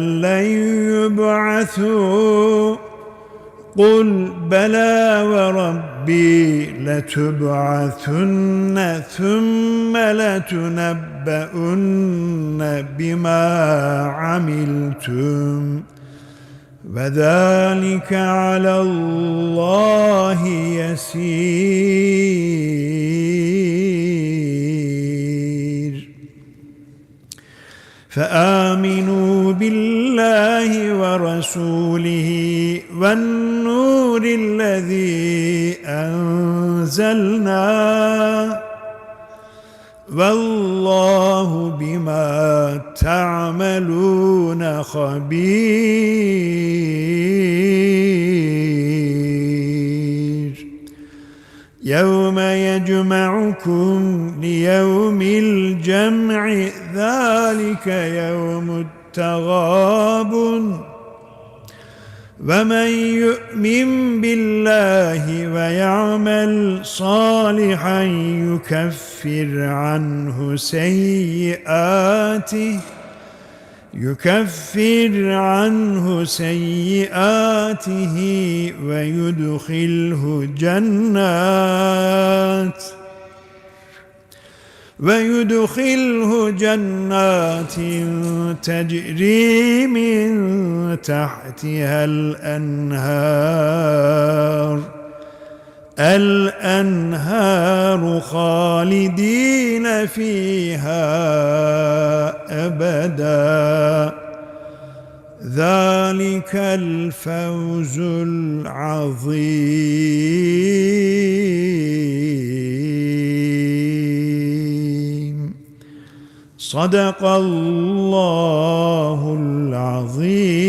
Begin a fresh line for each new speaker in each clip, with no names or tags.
لن يبعثوا. قل بلى وربي لتبعثن ثم لتنبؤن بما عملتم. وذلك على الله يسير. فآمنوا بالله ورسوله والنور الذي أنزلنا والله بما تعملون خبير. يوم يجمعكم ليوم الجمع ذلك يوم التغاب ومن يؤمن بالله ويعمل صالحا يكفر عنه سيئاته. يكفر عنه سيئاته ويدخله جنات ويدخله جنات تجري من تحتها الأنهار الأنهار خالدين فيها أبدا. ذلك الفوز العظيم. صدق الله العظيم.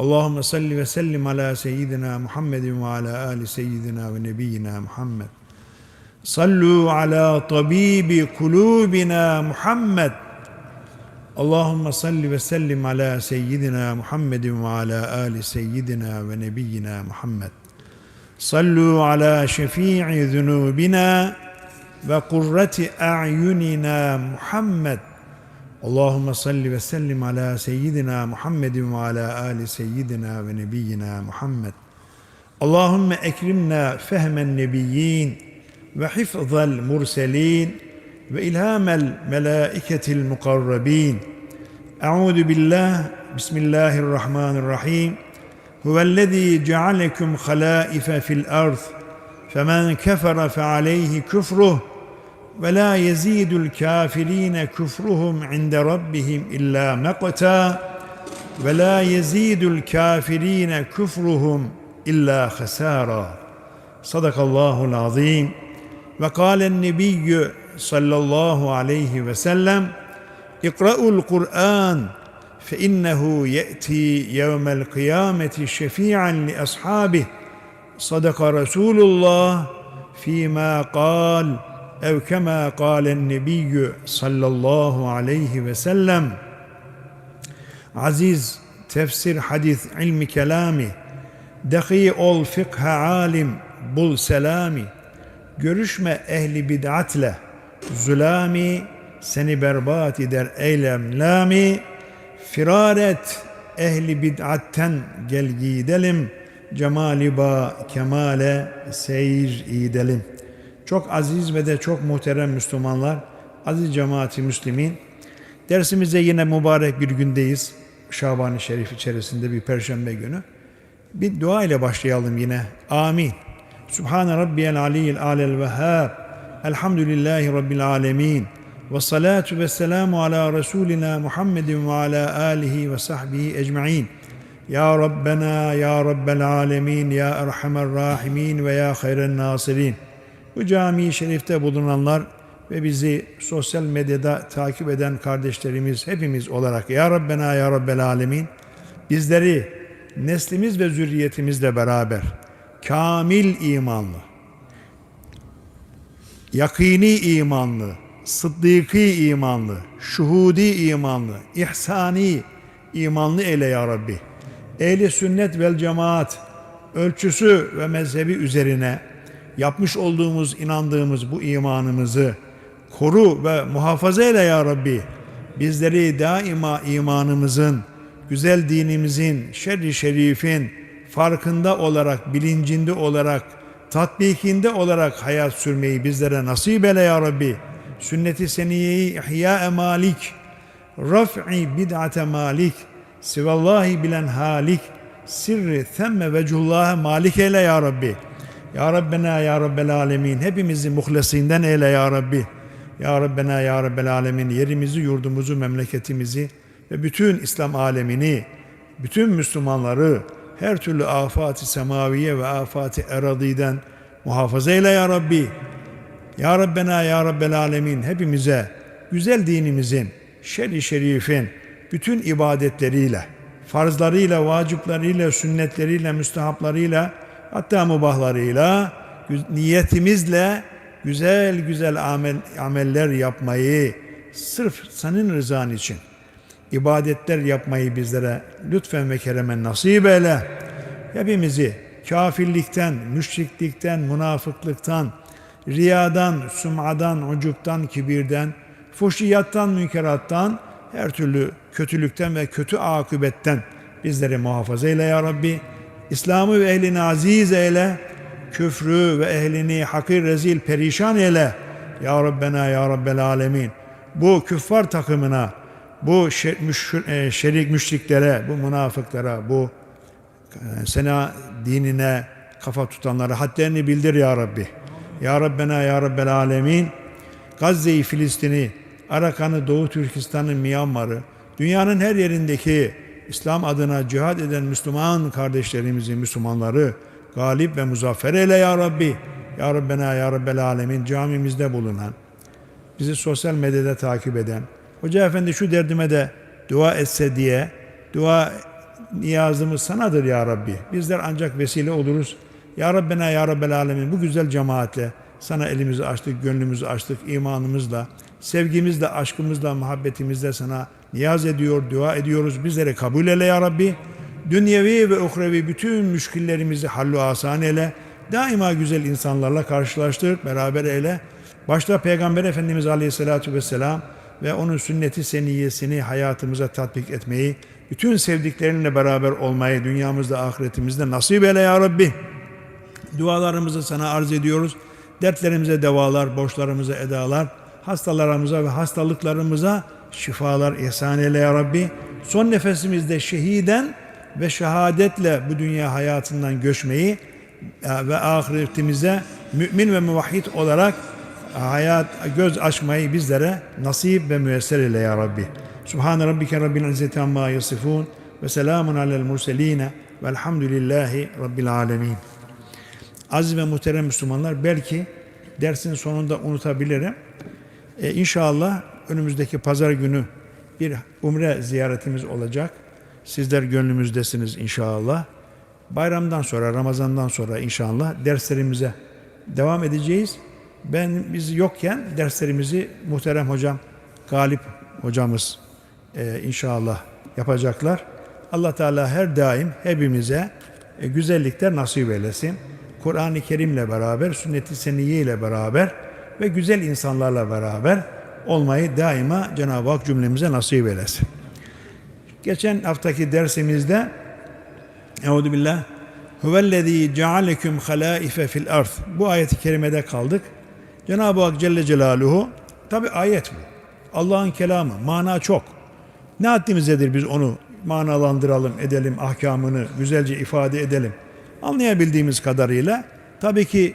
Allahümme salli ve sellim ala seyyidina Muhammedin ve ala ali seyyidina ve nebiyyina Muhammed. Sallu ala tabibi kulubina Muhammed. Allahümme salli ve sellim ala seyyidina Muhammedin ve ala ali seyyidina ve nebiyyina Muhammed. Sallu ala şefii zunubina ve kurreti a'yunina Muhammed. اللهم صل وسلم على سيدنا محمد وعلى آل سيدنا ونبينا محمد. اللهم أكرمنا فهم النبيين وحفظ المرسلين وإلهام الملائكة المقربين. أعوذ بالله بسم الله الرحمن الرحيم. هو الذي جعلكم خلائف في الأرض فمن كفر فعليه كفره ولا يزيد الكافرين كفرهم عند ربهم إلا مقتا ولا يزيد الكافرين كفرهم إلا خسارا. صدق الله العظيم. وقال النبي صلى الله عليه وسلم اقرأوا القرآن فإنه يأتي يوم القيامة شفيعا لأصحابه. صدق رسول الله فيما قال ev kema kâlen nebiyyü sallallahu aleyhi ve sellem. Aziz tefsir hadis ilmi kelami dahi ol fıkha alim bul selami görüşme ehli bid'atle. Zulami seni berbat eder eylem lami firar et ehli bid'atten gel gidelim. Cemali ba kemale seyir idelim.'' Çok aziz ve de çok muhterem Müslümanlar, aziz cemaati Müslümin, dersimize yine mübarek bir gündeyiz. Şaban-ı Şerif içerisinde bir perşembe günü. Bir dua ile başlayalım yine. Amin. Subhane Rabbiyel Aliyyil Alel Vehhab. Elhamdülillahi Rabbil Alemin. Ve salatu ve selamu ala Resulina Muhammedin ve ala alihi ve sahbihi ecma'in. Ya Rabbena, Ya Rabbel Alemin, Ya Erhamer Rahimin ve Ya Hayren Nasirin. Bu cami-i şerifte bulunanlar ve bizi sosyal medyada takip eden kardeşlerimiz hepimiz olarak Ya Rabbena Ya Rabbel Alemin bizleri neslimiz ve zürriyetimizle beraber kamil imanlı, yakini imanlı, sıddıki imanlı, şuhudi imanlı, ihsani imanlı eyle ya Rabbi. Ehli sünnet vel cemaat ölçüsü ve mezhebi üzerine yapmış olduğumuz, inandığımız bu imanımızı koru ve muhafaza eyle ya Rabbi. Bizleri daima imanımızın, güzel dinimizin, şerri şerifin farkında olarak, bilincinde olarak, tatbikinde olarak hayat sürmeyi bizlere nasip eyle ya Rabbi. Sünnet-i seniyeyi ihya malik, raf'i bid'ate malik, sivallahi bilen halik, sirri themme vecullaha malik eyle ya Rabbi. Ya Rabbena ya Rabbel alemin hepimizi muhlesinden eyle ya Rabbi. Ya Rabbena ya Rabbel alemin yerimizi, yurdumuzu, memleketimizi ve bütün İslam alemini, bütün Müslümanları her türlü afat-ı semaviye ve afat-ı eradiden muhafaza eyle ya Rabbi. Ya Rabbena ya Rabbel alemin hepimize güzel dinimizin, şer-i şerifin bütün ibadetleriyle, farzlarıyla, vacipleriyle, sünnetleriyle, müstehaplarıyla, hatta mubahlarıyla, niyetimizle güzel güzel amel, ameller yapmayı sırf senin rızan için ibadetler yapmayı bizlere lütfen ve keremen nasip eyle. Hepimizi kafirlikten, müşriklikten, münafıklıktan, riyadan, sum'adan, ucuptan, kibirden, fuşiyattan, münkerattan, her türlü kötülükten ve kötü akıbetten bizleri muhafaza eyle ya Rabbi. İslam'ı ve ehlini aziz eyle, küfrü ve ehlini hakir rezil perişan eyle. Ya Rabbena ya Rabbel alemin. Bu küffar takımına, bu e, şerik müşriklere, bu münafıklara, bu e, sena dinine kafa tutanlara hadlerini bildir ya Rabbi. Ya Rabbena ya Rabbel alemin. Gazze'yi, Filistin'i, Arakan'ı, Doğu Türkistan'ı, Myanmar'ı, dünyanın her yerindeki İslam adına cihad eden Müslüman kardeşlerimizi, Müslümanları galip ve muzaffer eyle ya Rabbi. Ya Rabbena ya Rabbel alemin camimizde bulunan, bizi sosyal medyada takip eden, Hoca Efendi şu derdime de dua etse diye dua niyazımız sanadır ya Rabbi. Bizler ancak vesile oluruz. Ya Rabbena ya Rabbel Alemin bu güzel cemaatle sana elimizi açtık, gönlümüzü açtık imanımızla, sevgimizle, aşkımızla, muhabbetimizle sana niyaz ediyor, dua ediyoruz. Bizlere kabul eyle ya Rabbi. Dünyevi ve uhrevi bütün müşkillerimizi hallu asan eyle. Daima güzel insanlarla karşılaştır, beraber eyle. Başta Peygamber Efendimiz Aleyhisselatü Vesselam ve onun sünneti seniyesini hayatımıza tatbik etmeyi, bütün sevdiklerinle beraber olmayı dünyamızda ahiretimizde nasip eyle ya Rabbi. Dualarımızı sana arz ediyoruz. Dertlerimize devalar, borçlarımıza edalar, hastalarımıza ve hastalıklarımıza şifalar ihsan eyle ya Rabbi. Son nefesimizde şehiden ve şehadetle bu dünya hayatından göçmeyi e, ve ahiretimize mümin ve muvahhid olarak hayat göz açmayı bizlere nasip ve müyesser eyle ya Rabbi. Subhan rabbike rabbil izzeti amma yasifun ve selamun alel murseline velhamdülillahi rabbil alemin. Aziz ve muhterem Müslümanlar belki dersin sonunda unutabilirim. Ee, inşallah önümüzdeki pazar günü bir umre ziyaretimiz olacak. Sizler gönlümüzdesiniz inşallah. Bayramdan sonra, Ramazan'dan sonra inşallah derslerimize devam edeceğiz. Ben biz yokken derslerimizi muhterem hocam Galip hocamız e, inşallah yapacaklar. Allah Teala her daim hepimize e, güzellikler nasip eylesin. Kur'an-ı Kerim'le beraber, sünnet-i seniyye ile beraber ve güzel insanlarla beraber olmayı daima Cenab-ı Hak cümlemize nasip eylesin. Geçen haftaki dersimizde Euzu billah Huvellezî cealeküm halâife fil ard. Bu ayeti kerimede kaldık. Cenab-ı Hak Celle Celaluhu tabi ayet bu. Allah'ın kelamı, mana çok. Ne haddimizdedir biz onu manalandıralım, edelim, ahkamını güzelce ifade edelim. Anlayabildiğimiz kadarıyla tabii ki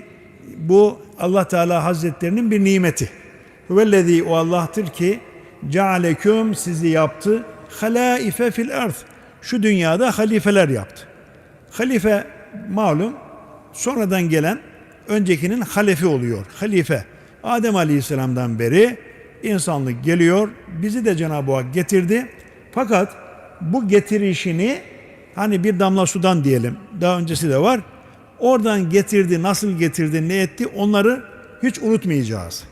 bu Allah Teala Hazretlerinin bir nimeti. Huvellezî o Allah'tır ki cealeküm sizi yaptı halaife fil ard. Şu dünyada halifeler yaptı. Halife malum sonradan gelen öncekinin halefi oluyor. Halife. Adem Aleyhisselam'dan beri insanlık geliyor. Bizi de Cenab-ı Hak getirdi. Fakat bu getirişini hani bir damla sudan diyelim. Daha öncesi de var. Oradan getirdi, nasıl getirdi, ne etti onları hiç unutmayacağız.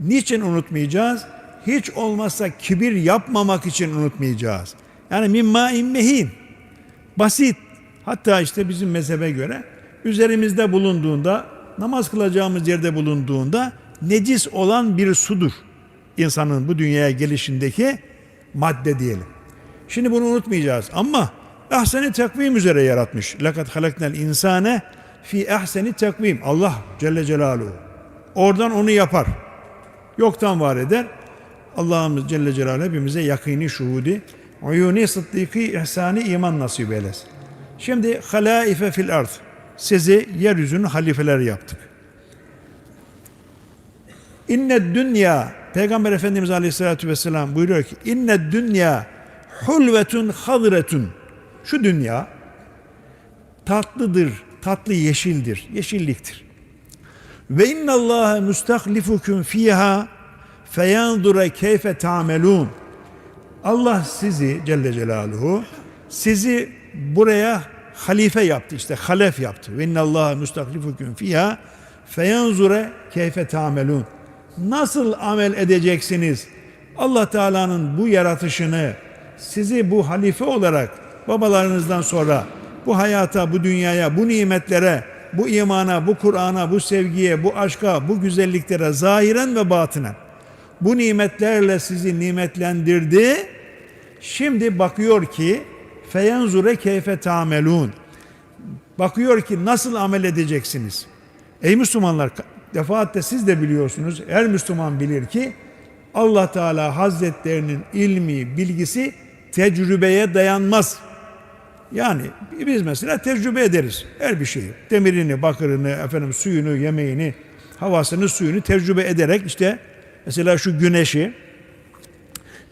Niçin unutmayacağız? Hiç olmazsa kibir yapmamak için unutmayacağız. Yani mimma immehin. Basit. Hatta işte bizim mezhebe göre üzerimizde bulunduğunda, namaz kılacağımız yerde bulunduğunda necis olan bir sudur. İnsanın bu dünyaya gelişindeki madde diyelim. Şimdi bunu unutmayacağız ama ahseni takvim üzere yaratmış. Lakat halaknel insane fi ahseni takvim. Allah Celle Celaluhu. Oradan onu yapar. Yoktan var eder. Allah'ımız Celle Celaluhu hepimize yakini şuhudi, uyuni sıddiki ihsani iman nasip eylesin. Şimdi halaife fil ard. Sizi yeryüzünün halifeler yaptık. İnne dünya Peygamber Efendimiz Aleyhisselatü Vesselam buyuruyor ki inne dünya hulvetun hadretun şu dünya tatlıdır, tatlı yeşildir, yeşilliktir. Ve inna Allah mustahlifukum fiha feyanzura keyfe ta'melun. Allah sizi Celle Celaluhu sizi buraya halife yaptı işte halef yaptı. Ve inna Allah mustahlifukum fiha feyanzura keyfe ta'melun. Nasıl amel edeceksiniz? Allah Teala'nın bu yaratışını sizi bu halife olarak babalarınızdan sonra bu hayata, bu dünyaya, bu nimetlere, bu imana, bu Kur'an'a, bu sevgiye, bu aşka, bu güzelliklere zahiren ve batinen bu nimetlerle sizi nimetlendirdi. Şimdi bakıyor ki feyenzure keyfe tamelun. Bakıyor ki nasıl amel edeceksiniz? Ey Müslümanlar defaatle siz de biliyorsunuz. Her Müslüman bilir ki Allah Teala Hazretlerinin ilmi, bilgisi tecrübeye dayanmaz. Yani biz mesela tecrübe ederiz her bir şeyi. Demirini, bakırını, efendim suyunu, yemeğini, havasını, suyunu tecrübe ederek işte mesela şu güneşi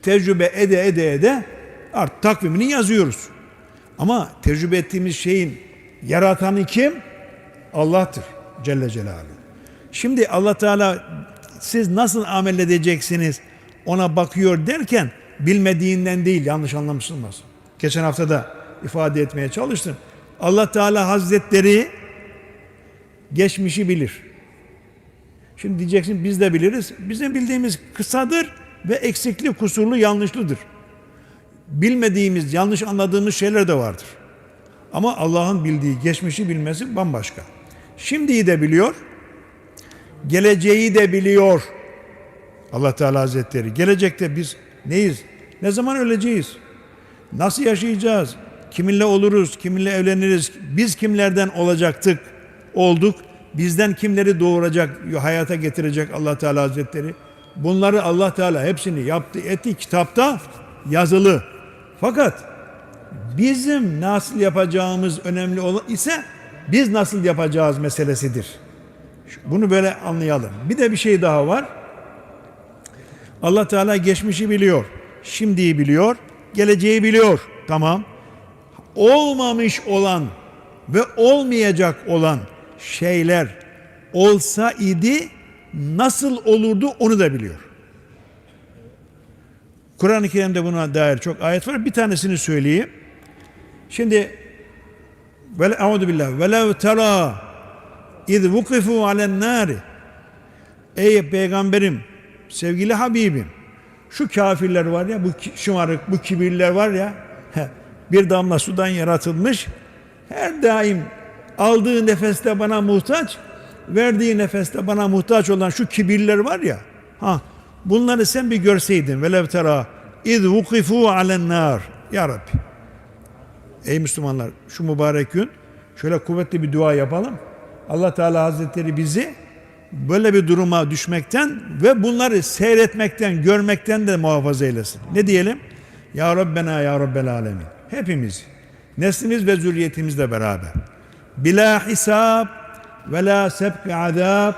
tecrübe ede ede ede artık takvimini yazıyoruz. Ama tecrübe ettiğimiz şeyin yaratanı kim? Allah'tır Celle Celaluhu. Şimdi Allah Teala siz nasıl amel edeceksiniz ona bakıyor derken bilmediğinden değil yanlış anlamışsınız. Geçen hafta da ifade etmeye çalıştım. Allah Teala Hazretleri geçmişi bilir. Şimdi diyeceksin biz de biliriz. Bizim bildiğimiz kısadır ve eksikli, kusurlu, yanlışlıdır. Bilmediğimiz, yanlış anladığımız şeyler de vardır. Ama Allah'ın bildiği, geçmişi bilmesi bambaşka. Şimdiyi de biliyor, geleceği de biliyor. Allah Teala Hazretleri. Gelecekte biz neyiz? Ne zaman öleceğiz? Nasıl yaşayacağız? Kiminle oluruz? Kiminle evleniriz? Biz kimlerden olacaktık? Olduk. Bizden kimleri doğuracak, hayata getirecek Allah Teala Hazretleri? Bunları Allah Teala hepsini yaptı, etti kitapta yazılı. Fakat bizim nasıl yapacağımız önemli ise biz nasıl yapacağız meselesidir. Bunu böyle anlayalım. Bir de bir şey daha var. Allah Teala geçmişi biliyor, şimdiyi biliyor, geleceği biliyor. Tamam. Olmamış olan ve olmayacak olan şeyler olsa idi nasıl olurdu onu da biliyor. Kur'an-ı Kerim'de buna dair çok ayet var. Bir tanesini söyleyeyim. Şimdi ve euzu billah ve lev tera iz vukifu alen nari Ey peygamberim, sevgili Habibim, şu kafirler var ya, bu şımarık, bu kibirler var ya, bir damla sudan yaratılmış, her daim aldığı nefeste bana muhtaç, verdiği nefeste bana muhtaç olan şu kibirler var ya, ha, bunları sen bir görseydin, velev tera, iz vukifu alen nar, ya Rabbi, ey Müslümanlar, şu mübarek gün, şöyle kuvvetli bir dua yapalım, Allah Teala Hazretleri bizi böyle bir duruma düşmekten ve bunları seyretmekten, görmekten de muhafaza eylesin. Ne diyelim? Ya Rabbena ya Rabbel Alemin. Hepimiz, neslimiz ve zürriyetimizle beraber. Bila hisab ve la sebki azab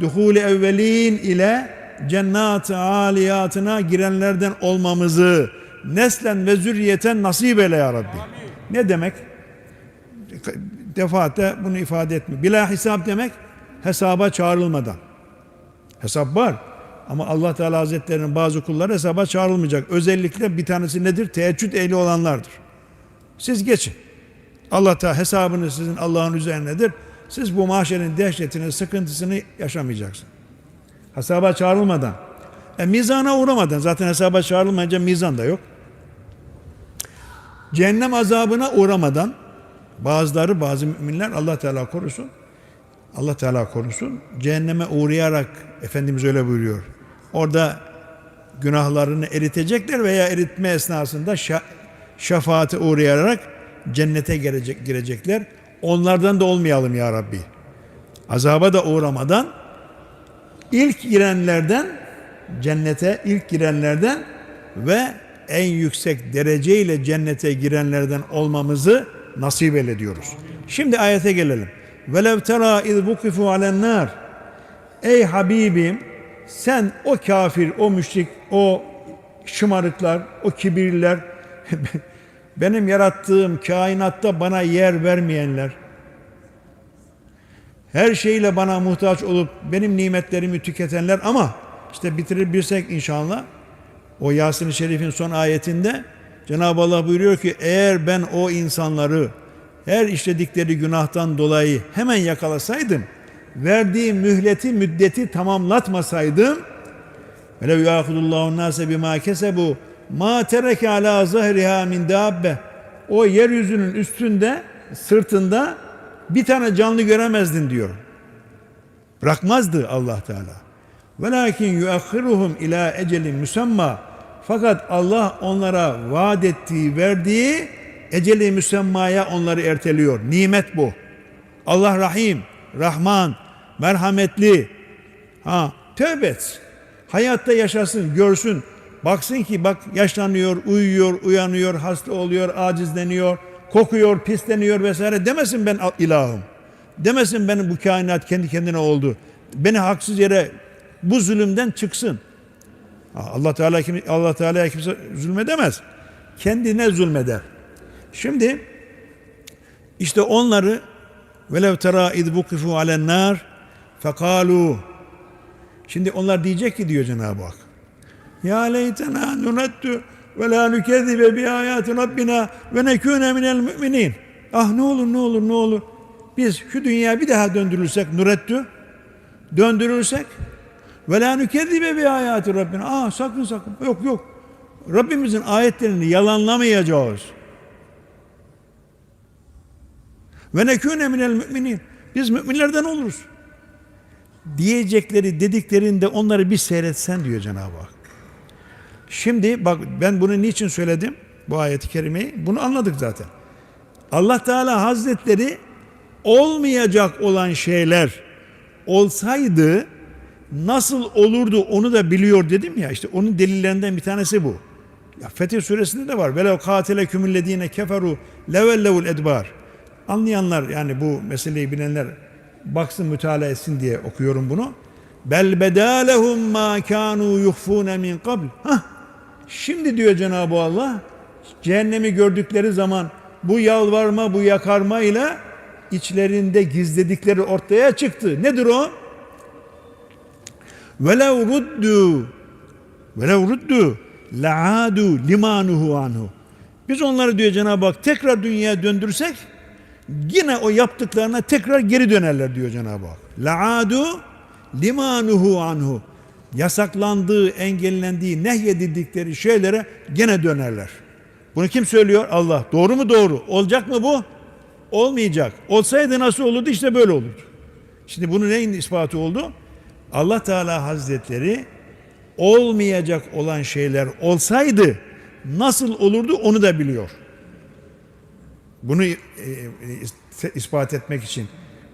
duhuli evvelin ile cennet aliyatına girenlerden olmamızı neslen ve zürriyeten nasip eyle ya Rabbi. Ne demek? Defaatle bunu ifade etmiyor. Bila hesap demek hesaba çağrılmadan. Hesap var. Ama Allah Teala Hazretlerinin bazı kulları hesaba çağrılmayacak. Özellikle bir tanesi nedir? Teheccüd ehli olanlardır. Siz geçin. Allah Teala hesabını sizin Allah'ın üzerinedir. Siz bu mahşerin dehşetini, sıkıntısını yaşamayacaksınız. Hesaba çağrılmadan. E, mizana uğramadan. Zaten hesaba çağrılmayınca mizan da yok. Cehennem azabına uğramadan bazıları bazı müminler Allah Teala korusun. Allah Teala korusun. Cehenneme uğrayarak Efendimiz öyle buyuruyor. Orada günahlarını eritecekler veya eritme esnasında şefaate uğrayarak cennete girecek, girecekler. Onlardan da olmayalım ya Rabbi. Azaba da uğramadan ilk girenlerden cennete ilk girenlerden ve en yüksek dereceyle cennete girenlerden olmamızı nasip eyle diyoruz. Şimdi ayete gelelim. Velev tera iz bukifu alen nar. Ey Habibim sen o kafir, o müşrik, o şımarıklar, o kibirliler benim yarattığım kainatta bana yer vermeyenler her şeyle bana muhtaç olup benim nimetlerimi tüketenler ama işte bitirebilirsek inşallah o Yasin-i Şerif'in son ayetinde Cenab-ı Allah buyuruyor ki eğer ben o insanları her işledikleri günahtan dolayı hemen yakalasaydım verdiği mühleti müddeti tamamlatmasaydım velev yâhudullahu nâse bimâ kesebu mâ tereke alâ zahriha min dâbbe o yeryüzünün üstünde sırtında bir tane canlı göremezdin diyor. Bırakmazdı Allah Teala. Velakin yuakhiruhum ila ecelin müsemma. Fakat Allah onlara vaat ettiği, verdiği eceli müsemmaya onları erteliyor. Nimet bu. Allah Rahim, Rahman, merhametli. Ha, tövbe etsin. Hayatta yaşasın, görsün. Baksın ki bak yaşlanıyor, uyuyor, uyanıyor, hasta oluyor, acizleniyor, kokuyor, pisleniyor vesaire demesin ben ilahım. Demesin benim bu kainat kendi kendine oldu. Beni haksız yere bu zulümden çıksın. Allah Teala kim Allah Teala kimse zulmedemez. Kendine zulmeder. Şimdi işte onları velev tera iz bukifu alen nar fekalu Şimdi onlar diyecek ki diyor Cenab-ı Hak. Ya leytena nunettu ve la nükezzibe bi ayati rabbina ve nekune minel müminin. Ah ne olur ne olur ne olur. Biz şu dünya bir daha döndürülsek nurettü. Döndürülsek ve la nükezzibe bi ayati rabbina. Ah sakın sakın. Yok yok. Rabbimizin ayetlerini yalanlamayacağız. Ve nekune minel müminin. Biz müminlerden oluruz. Diyecekleri dediklerinde onları bir seyretsen diyor Cenab-ı Hak. Şimdi bak ben bunu niçin söyledim? Bu ayeti kerimeyi. Bunu anladık zaten. Allah Teala Hazretleri olmayacak olan şeyler olsaydı nasıl olurdu onu da biliyor dedim ya işte onun delillerinden bir tanesi bu. Ya Fetih suresinde de var. Velev katile kümüllediğine keferu levellevul edbar. Anlayanlar yani bu meseleyi bilenler baksın müteala etsin diye okuyorum bunu. Bel bedalehum ma kanu yuhfune min qabl. Hah. Şimdi diyor Cenab-ı Allah cehennemi gördükleri zaman bu yalvarma, bu yakarma ile içlerinde gizledikleri ortaya çıktı. Nedir o? Velev ruddu velev ruddu la'adu limanuhu anhu. Biz onları diyor Cenab-ı Hak tekrar dünyaya döndürsek yine o yaptıklarına tekrar geri dönerler diyor Cenab-ı Hak. La'adu limanuhu anhu. Yasaklandığı, engellendiği, nehyedildikleri şeylere gene dönerler. Bunu kim söylüyor? Allah. Doğru mu doğru? Olacak mı bu? Olmayacak. Olsaydı nasıl olurdu? İşte böyle olurdu. Şimdi bunun neyin ispatı oldu? Allah Teala Hazretleri olmayacak olan şeyler olsaydı nasıl olurdu onu da biliyor. Bunu e, e, ispat etmek için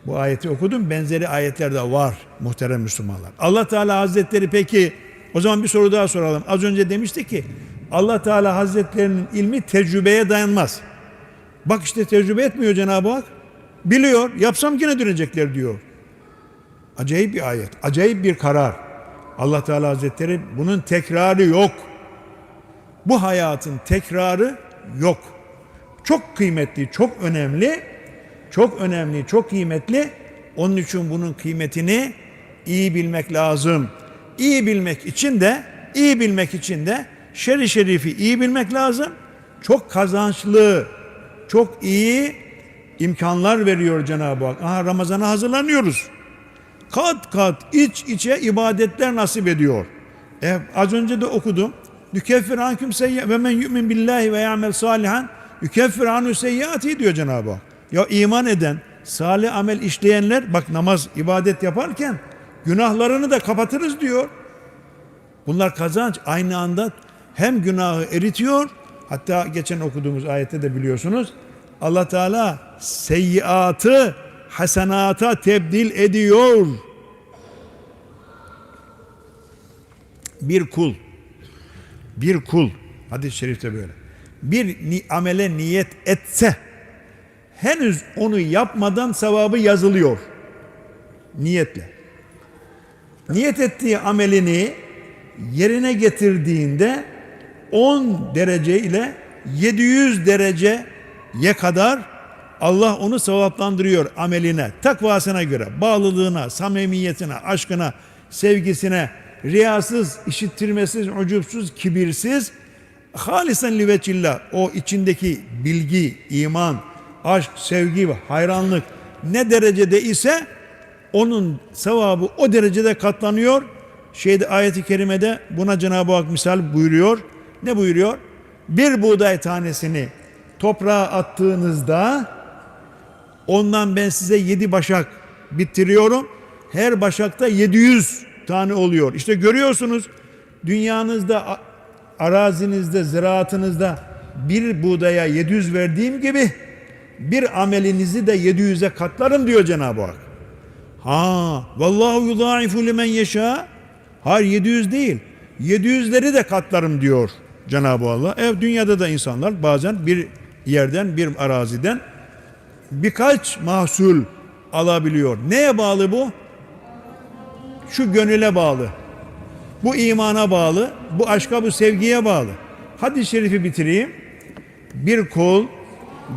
bu ayeti okudum. Benzeri ayetler de var muhterem Müslümanlar. Allah Teala Hazretleri peki o zaman bir soru daha soralım. Az önce demişti ki Allah Teala Hazretlerinin ilmi tecrübeye dayanmaz. Bak işte tecrübe etmiyor Cenab-ı Hak. Biliyor. Yapsam yine dönecekler diyor. Acayip bir ayet. Acayip bir karar. Allah Teala Hazretleri bunun tekrarı yok. Bu hayatın tekrarı yok. Çok kıymetli, çok önemli. Çok önemli, çok kıymetli. Onun için bunun kıymetini iyi bilmek lazım. iyi bilmek için de iyi bilmek için de şer-i şerifi iyi bilmek lazım. Çok kazançlı, çok iyi imkanlar veriyor Cenab-ı Hak. Aha Ramazan'a hazırlanıyoruz. Kat kat iç içe ibadetler nasip ediyor. E, az önce de okudum. Nükeffir anküm seyyi ve men yu'min billahi ve ya'mel salihan yükeffir anhu seyyiati diyor Cenab-ı Hak. Ya iman eden, salih amel işleyenler bak namaz, ibadet yaparken günahlarını da kapatırız diyor. Bunlar kazanç aynı anda hem günahı eritiyor hatta geçen okuduğumuz ayette de biliyorsunuz Allah Teala seyyiatı hasenata tebdil ediyor. Bir kul bir kul hadis-i şerifte böyle bir amele niyet etse henüz onu yapmadan sevabı yazılıyor niyetle. Niyet ettiği amelini yerine getirdiğinde 10 derece ile 700 dereceye kadar Allah onu sevaplandırıyor ameline, takvasına göre, bağlılığına, samimiyetine, aşkına, sevgisine, riyasız, işittirmesiz, ucupsuz, kibirsiz, halisen liveçillah o içindeki bilgi, iman, aşk, sevgi ve hayranlık ne derecede ise onun sevabı o derecede katlanıyor. Şeyde ayeti kerimede buna Cenab-ı Hak misal buyuruyor. Ne buyuruyor? Bir buğday tanesini toprağa attığınızda ondan ben size yedi başak bittiriyorum. Her başakta 700 tane oluyor. İşte görüyorsunuz dünyanızda, arazinizde, ziraatınızda bir buğdaya 700 verdiğim gibi bir amelinizi de 700'e katlarım diyor Cenab-ı Hak. Ha, vallahu yudaifu limen yeşa. Hayır 700 değil. 700'leri de katlarım diyor Cenab-ı Allah. Ev dünyada da insanlar bazen bir yerden, bir araziden birkaç mahsul alabiliyor. Neye bağlı bu? Şu gönüle bağlı. Bu imana bağlı, bu aşka, bu sevgiye bağlı. Hadis-i şerifi bitireyim. Bir kul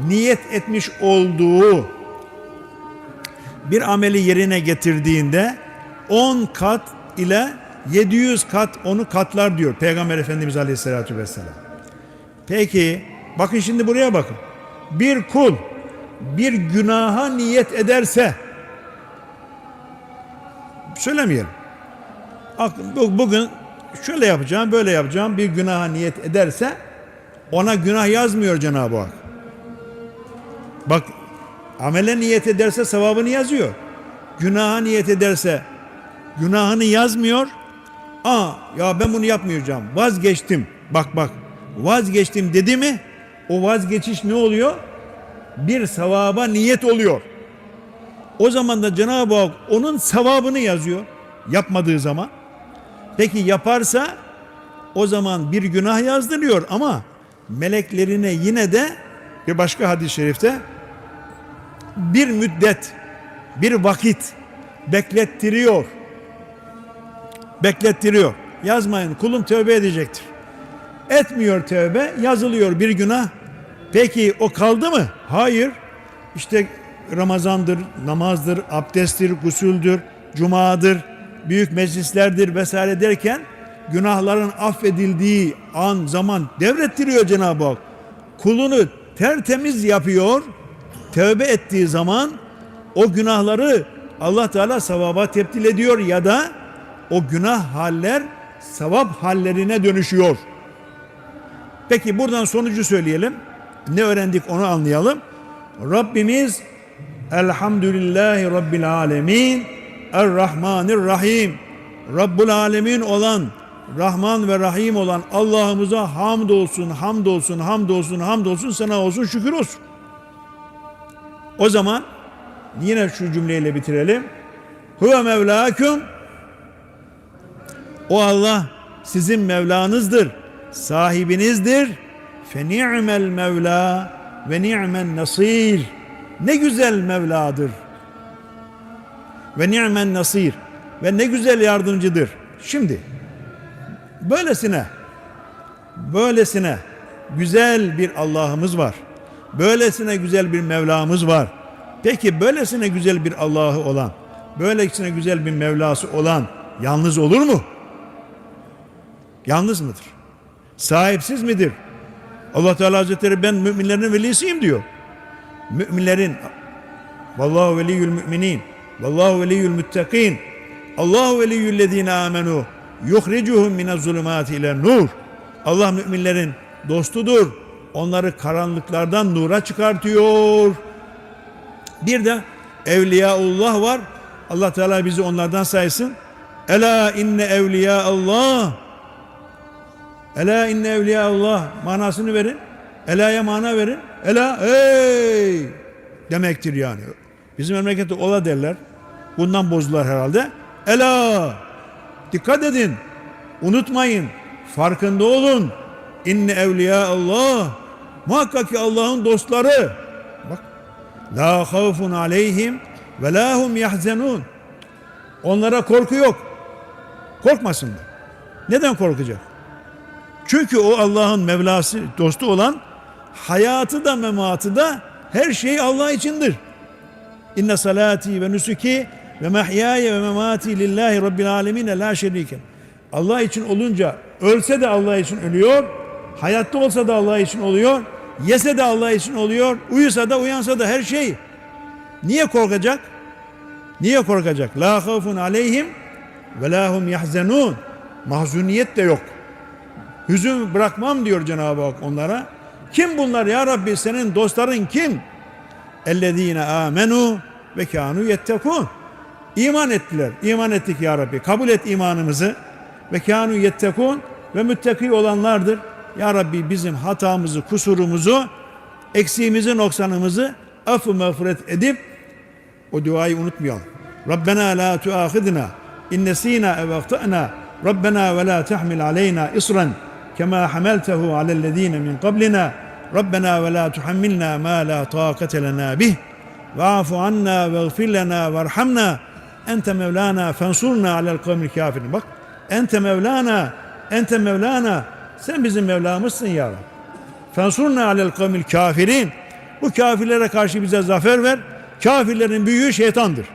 niyet etmiş olduğu bir ameli yerine getirdiğinde 10 kat ile 700 kat onu katlar diyor Peygamber Efendimiz Aleyhisselatü Vesselam. Peki bakın şimdi buraya bakın. Bir kul bir günaha niyet ederse söylemeyelim. Bugün şöyle yapacağım, böyle yapacağım bir günaha niyet ederse ona günah yazmıyor Cenab-ı Hak. Bak amele niyet ederse sevabını yazıyor. Günaha niyet ederse günahını yazmıyor. Aa ya ben bunu yapmayacağım. Vazgeçtim. Bak bak. Vazgeçtim dedi mi? O vazgeçiş ne oluyor? Bir sevaba niyet oluyor. O zaman da Cenab-ı Hak onun sevabını yazıyor. Yapmadığı zaman. Peki yaparsa o zaman bir günah yazdırıyor ama meleklerine yine de bir başka hadis-i şerifte bir müddet, bir vakit beklettiriyor. Beklettiriyor. Yazmayın kulum tövbe edecektir. Etmiyor tövbe, yazılıyor bir günah. Peki o kaldı mı? Hayır. İşte Ramazandır, namazdır, abdesttir, gusüldür, cumadır, büyük meclislerdir vesaire derken günahların affedildiği an zaman devrettiriyor Cenab-ı Hak. Kulunu tertemiz yapıyor. Tövbe ettiği zaman o günahları Allah Teala sevaba tebdil ediyor ya da o günah haller sevap hallerine dönüşüyor. Peki buradan sonucu söyleyelim. Ne öğrendik onu anlayalım. Rabbimiz Elhamdülillahi Rabbil Alemin Er-Rahmanir-Rahim Rabbul Alemin olan Rahman ve Rahim olan Allah'ımıza hamd olsun, hamd olsun, hamd olsun, hamd olsun, sana olsun, şükür olsun. O zaman yine şu cümleyle bitirelim. Huve Mevlâküm O Allah sizin Mevlanızdır, sahibinizdir. Fe ni'mel Mevla ve ni'men nasir. Ne güzel Mevladır. Ve ni'men nasir. Ve ne güzel yardımcıdır. Şimdi böylesine böylesine güzel bir Allah'ımız var. Böylesine güzel bir Mevlamız var. Peki böylesine güzel bir Allah'ı olan, böylesine güzel bir Mevlası olan yalnız olur mu? Yalnız mıdır? Sahipsiz midir? Allah Teala Hazretleri ben müminlerin velisiyim diyor. Müminlerin Vallahu veliyyül müminin Vallahu veliyyül müttakin Allahu veliyyüllezine amenu yuhricuhum mine zulümati ile nur Allah müminlerin dostudur. Onları karanlıklardan nura çıkartıyor. Bir de Evliyaullah var. Allah Teala bizi onlardan saysın. Ela inne evliya Allah. Ela inne evliya Allah manasını verin. Ela'ya mana verin. Ela ey demektir yani. Bizim memlekette ola derler. Bundan bozdular herhalde. Ela dikkat edin. Unutmayın. Farkında olun. İnne evliya Allah. Muhakkak ki Allah'ın dostları. Bak. La havfun aleyhim ve la hum yahzenun. Onlara korku yok. Korkmasınlar. Neden korkacak? Çünkü o Allah'ın Mevlası, dostu olan hayatı da mematı da her şey Allah içindir. İnne salati ve nusuki ve mahyaya ve memati lillahi rabbil alemine la şerike. Allah için olunca ölse de Allah için ölüyor, hayatta olsa da Allah için oluyor, yese de Allah için oluyor, uyusa da uyansa da her şey. Niye korkacak? Niye korkacak? La havfun aleyhim ve la hum yahzenun. Mahzuniyet de yok. Hüzün bırakmam diyor Cenab-ı Hak onlara. Kim bunlar ya Rabbi senin dostların kim? Ellezine amenu ve kanu yettekun. İman ettiler. İman ettik ya Rabbi. Kabul et imanımızı. Ve kanu yettekun ve müttaki olanlardır. Ya Rabbi bizim hatamızı, kusurumuzu, eksiğimizi, noksanımızı affı mağfiret edip o duayı unutmayalım. Rabbena la tuahidna in nesina ev ahtana. Rabbena ve la tahmil aleyna isran kema hamaltehu alellezine min qablina. Rabbena ve la tuhammilna ma la taqate lena bih. Va'fu anna ve gfir lena varhamna. Ente mevlana fensurna alel kavmil kafirin. Bak ente mevlana, ente mevlana. Sen bizim Mevlamızsın ya Rabbi. Fensurna alel kavmil kafirin. Bu kafirlere karşı bize zafer ver. Kafirlerin büyüğü şeytandır.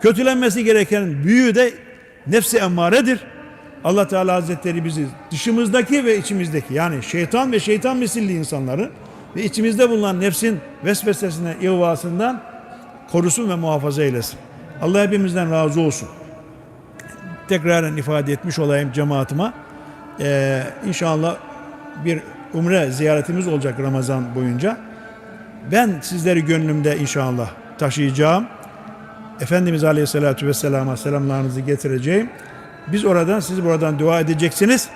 Kötülenmesi gereken büyüğü de nefsi emmaredir. Allah Teala Hazretleri bizi dışımızdaki ve içimizdeki yani şeytan ve şeytan misilli insanları ve içimizde bulunan nefsin vesvesesine, ihvasından korusun ve muhafaza eylesin. Allah hepimizden razı olsun. Tekraren ifade etmiş olayım cemaatime. Ee, inşallah bir umre ziyaretimiz olacak Ramazan boyunca. Ben sizleri gönlümde inşallah taşıyacağım. Efendimiz Aleyhisselatü Vesselam'a selamlarınızı getireceğim. Biz oradan, siz buradan dua edeceksiniz.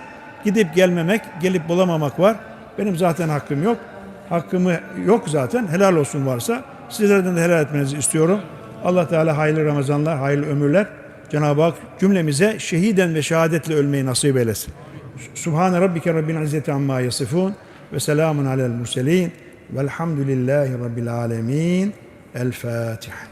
Gidip gelmemek, gelip bulamamak var. Benim zaten hakkım yok. Hakkımı yok zaten. Helal olsun varsa. Sizlerden de helal etmenizi istiyorum. Allah Teala hayırlı Ramazanlar, hayırlı ömürler. Cenab-ı Hak cümlemize şehiden ve şehadetle ölmeyi nasip eylesin. Subhane Rabbike Rabbil İzzeti Amma Yasifun ve selamun alel murselin velhamdülillahi Rabbil Alemin. El Fatiha.